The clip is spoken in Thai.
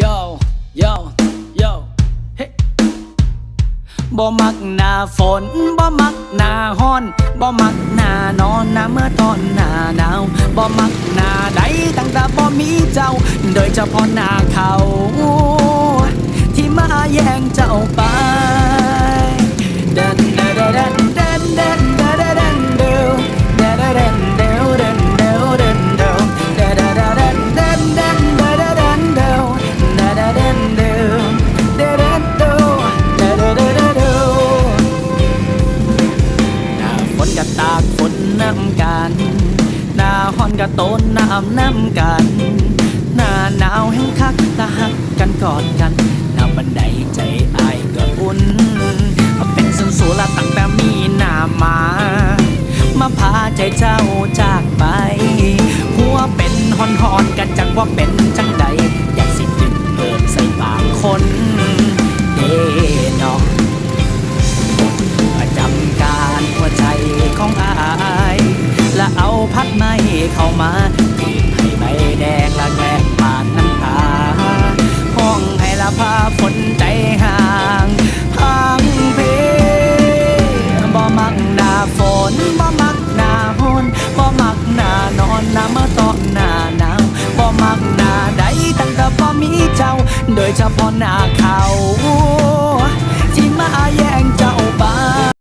Yo Yo Yo เฮ้บ่มักหน้าฝนบ่มักหน้าฮ้อนบ่มักหน้านอนนะเมื่อตอนหน้าหนาวบ่มักหน้าใดตั้งแต่บ่มีเจ้า โดยเฉพาะหน้าเขา ที่มาแย่งเจ้าไปดินดินดินเดินเดิน ก็ตากฝนน้ำกัน หน้าฮ้อนก็โตนน้ำน้ำกัน หน้าหนาวแห้งคักตาหักกันกอดกันน้าบันไดใจอายก็อุ่นเป็นสันสูละตั้งแต่มีหน้ามา มาพาใจเจ้าจากไป หัวเป็นหอนหอนกันจังว่าเป็น ละเอาพัดไม้เข้ามาทีบให้ใบแดงละแกล้งปาดน้ำตาห้องให้ละพาฝนใจห่างพังเพบ่มักหน้าฝนบ่มักหน้าฝนบ่มักหน้านอนน้ำเมื่อตอนหน้าหนาวบ่มักหน้าใดตั้งแต่บ่มีเจ้า โดยเฉพาะหน้าเขา